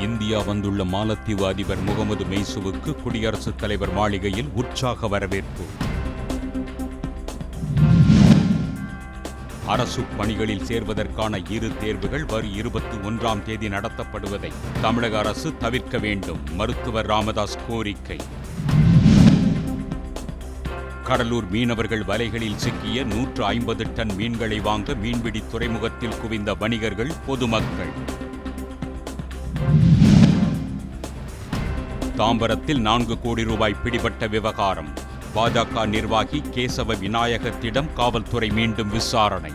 India வந்துள்ள மாலத்தீவு அதிபர் முகமது மெய்சுவுக்கு குடியரசுத் தலைவர் மாளிகையில் உற்சாக வரவேற்பு. அரசு பணிகளில் சேர்வதற்கான இரு தேர்வுகள் வரும் இருபத்தி ஒன்றாம் தேதி நடத்தப்படுவதை தமிழக அரசு தவிர்க்க வேண்டும் மருத்துவர் ராமதாஸ் கோரிக்கை. கடலூர் மீனவர்கள் வலைகளில் சிக்கிய நூற்று ஐம்பது டன் மீன்களை வாங்க மீன்பிடி துறைமுகத்தில் குவிந்த வணிகர்கள் பொதுமக்கள். தாம்பரத்தில் நான்கு கோடி ரூபாய் பிடிபட்ட விவகாரம். பாஜக நிர்வாகி கேசவ விநாயகத்திடம் காவல்துறை மீண்டும் விசாரணை.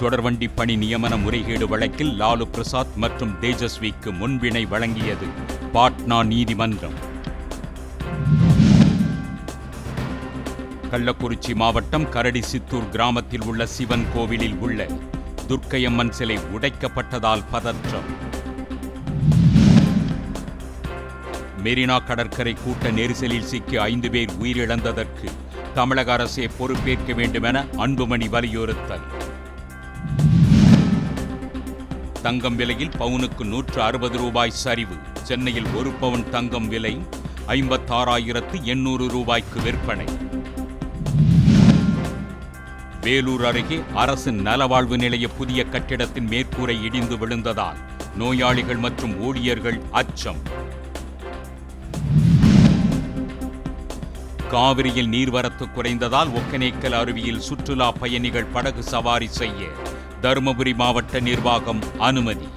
தொடர்வண்டி பணி நியமன முறைகேடு வழக்கில் லாலு பிரசாத் மற்றும் தேஜஸ்விக்கு முன்பிணை வழங்கியது பாட்னா நீதிமன்றம். கள்ளக்குறிச்சி மாவட்டம் கரடி சித்தூர் கிராமத்தில் உள்ள சிவன் கோவிலில் உள்ள துர்க்கையம்மன் சிலை உடைக்கப்பட்டதால் பதற்றம். மெரினா கடற்கரை கூட்ட நெரிசலில் சிக்கி ஐந்து பேர் உயிரிழந்ததற்கு தமிழக அரசே பொறுப்பேற்க வேண்டுமென அன்புமணி வலியுறுத்தல். தங்கம் விலையில் பவுனுக்கு நூற்று அறுபது ரூபாய் சரிவு. சென்னையில் ஒரு பவுன் தங்கம் விலை ஐம்பத்தாறாயிரத்து எண்ணூறு ரூபாய்க்கு விற்பனை. வேலூர் அருகே அரசின் நலவாழ்வு நிலைய புதிய கட்டிடத்தின் மேற்கூரை இடிந்து விழுந்ததால் நோயாளிகள் மற்றும் ஊழியர்கள் அச்சம். காவிரியில் நீர்வரத்து குறைந்ததால் ஒக்கனேக்கல் அருவியில் சுற்றுலா பயணிகள் படகு சவாரி செய்ய தருமபுரி மாவட்ட நிர்வாகம் அனுமதி.